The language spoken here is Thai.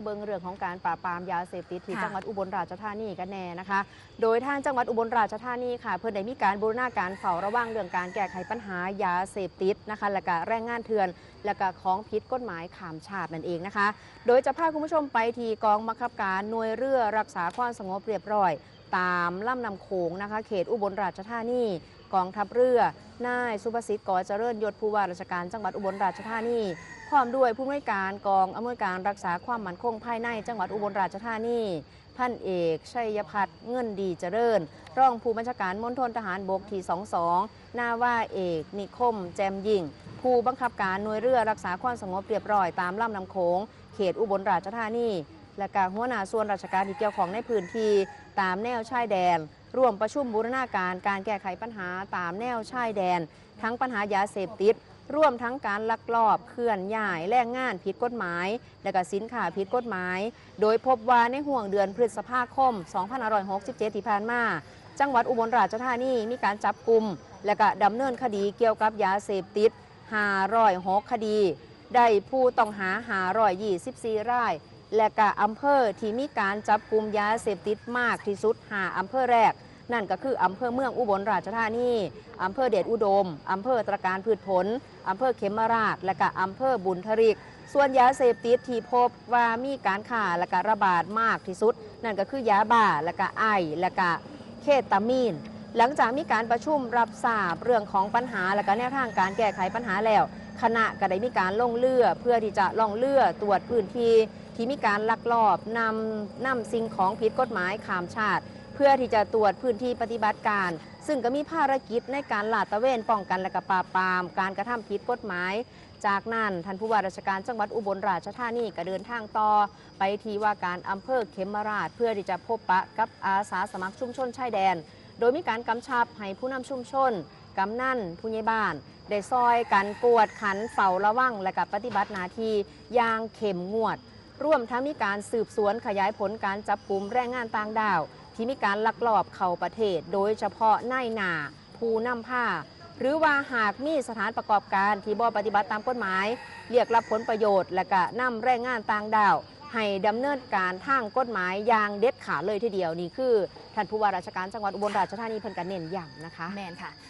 มาเบิงเรื่องของการปราบปรามยาเสพติดที่ค่ะจังหวัดอุบลราชธานีกันแน่นะคะ โดยทางจังหวัดอุบลราชธานีค่ะ เพื่อได้มีการบูรณาการเฝ้าระวังเรื่องการแก้ไขปัญหายาเสพติดนะคะ และก็แรงงานเถื่อน และก็ของผิดกฎหมายขามชาตินั่นเองนะคะ โดยจะพาคุณผู้ชมไปที่กองบังคับการหน่วยเรือรักษาความสงบเรียบร้อย ตามลำนำโขงนะคะ เขตอุบลราชธานี กองทัพเรือนายสุภสิทธิ์ก่อเจริญยศผู้ว่าราชการจังหวัดอุบลราชธานีพร้อมด้วยผู้อำนวยการกองอำนวยการรักษาความมั่นคงภายในจังหวัดอุบลราชธานีพันเอกชัยพัฒน์เงินดีเจริญ รองผู้บัญชาการมณฑลทหารบกที่ 22 นาว่าเอกนิคม แจมยิ่ง ผู้บังคับการหน่วยเรือรักษาความสงบเรียบร้อยตามลำน้ำโขงเขตอุบลราชธานีและการหัวหน้าส่วนราชการที่เกี่ยวของในพื้นที่ตามแนวชายแดน ร่วมประชุมบูรณาการการแก้ไขปัญหาตามแนวชายแดน ทั้งปัญหายาเสพติดร่วมทั้งการลักลอบเคลื่อนย้ายแรงงานผิดกฎหมาย และก็สินค้าผิดกฎหมาย โดยพบว่าในห่วงเดือนพฤษภาคม 2567 ที่ผ่านมา จังหวัดอุบลราชธานีมีการจับกลุ่มและก็ดำเนินคดีเกี่ยวกับยาเสพติด506คดี ได้ผู้ต้องหา524ราย และก็อำเภอที่มีการจับกลุ่มยาเสพติดมากที่สุด5อำเภอแรก นั่นก็คืออำเภอเมืองอุบลราชธานีอำเภอเดชอุดมอำเภอตระการพืชผลอำเภอเขมราช และก็อำเภอบุญทริก ส่วนยาเสพติดที่พบว่ามีการข่าและก็ระบาดมากที่สุด นั่นก็คือยาบ้าและก็ไอและก็เคตามีนหลังจากมีการประชุมรับทราบเรื่องของปัญหาและก็แนวทางการแก้ไขปัญหาแล้ว คณะก็ได้มีการลงเรือเพื่อที่จะล่องเรือตรวจพื้นที่ ที่มีการลักลอบนำนำสิ่งของผิดกฎหมายข้ามชาติ เพื่อที่จะตรวจพื้นที่ปฏิบัติการ ซึ่งก็มีภารกิจในการลาดตระเวนป้องกันและก็ปราบปราม การกระทำผิดกฎหมาย จากนั้นท่านผู้ว่าราชการจังหวัดอุบลราชธานีก็เดินทางต่อ ไปที่ว่าการอำเภอเขมราช เพื่อที่จะพบปะกับอาสาสมัครชุมชนชายแดน โดยมีการกำชับให้ผู้นำชุมชนกำนันผู้ใหญ่บ้านได้ซอยกันกวดขันเฝ้าระวังและกับปฏิบัติหน้าที่อย่างเข้มงวด ร่วมทั้งมีการสืบสวนขยายผลการจับกลุ่มแรงงานต่างด้าว ที่มีการลักลอบเข้าประเทศ โดยเฉพาะนายหนาผู้นำผ้า หรือว่าหากมีสถานประกอบการที่บ่ปฏิบัติตามกฎหมาย เรียกรับผลประโยชน์ และก็นำแรงงานต่างด้าวให้ดำเนินการทางกฎหมายอย่างเด็ดขาดเลยทีเดียวนี่คือท่านผู้ว่าราชการจังหวัดอุบลราชธานีเพิ่นกันเน้นย้ำนะคะ แมนค่ะ